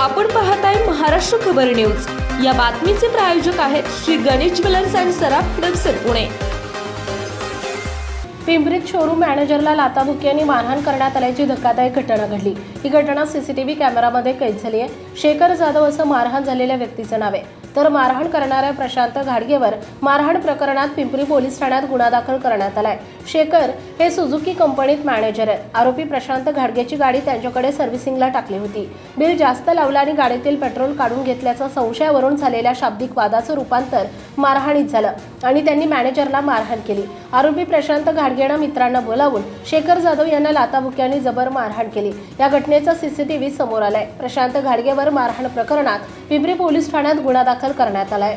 आपण पाहताय महाराष्ट्र खबर न्यूज. या बातमीचे प्रायोजक आहेत श्री गणेश ज्वेलर्स अँड सराफ हडपसर पुणे. पिंपरीत शोरूम मॅनेजरला लाताबुक्यांनी मारहाण करण्यात आल्याची धक्कादायक घटना घडली. ही घटना सीसीटीव्ही कॅमेरामध्ये कैद झाली आहे. शेखर जाधव असं मारहाण झालेल्या व्यक्तीचं नाव आहे. तर मारहाण करणाऱ्या प्रशांत घाडगेवर मारहाण प्रकरणात पिंपरी पोलीस ठाण्यात गुन्हा दाखल करण्यात आलाय. शेखर हे सुझुकी कंपनीत मॅनेजर आहेत. आरोपी प्रशांत घाडगेची गाडी त्यांच्याकडे सर्व्हिसिंगला टाकली होती. बिल जास्त लावलं आणि गाडीतील पेट्रोल काढून घेतल्याचं संशयावरून झालेल्या शाब्दिक वादाचं रूपांतर मारहाणीत झालं आणि त्यांनी मॅनेजरला मारहाण केली. आरोपी प्रशांत घाडगेनं मित्रांना बोलावून शेखर जाधव यांना लाताबुक्यांनी जबर मारहाण केली. या घटनेचा सीसीटीव्ही समोर आलाय. प्रशांत घाडगेवर मारहाण प्रकरणात पिंपरी पोलीस ठाण्यात गुन्हा दाखल करण्यात आलाय.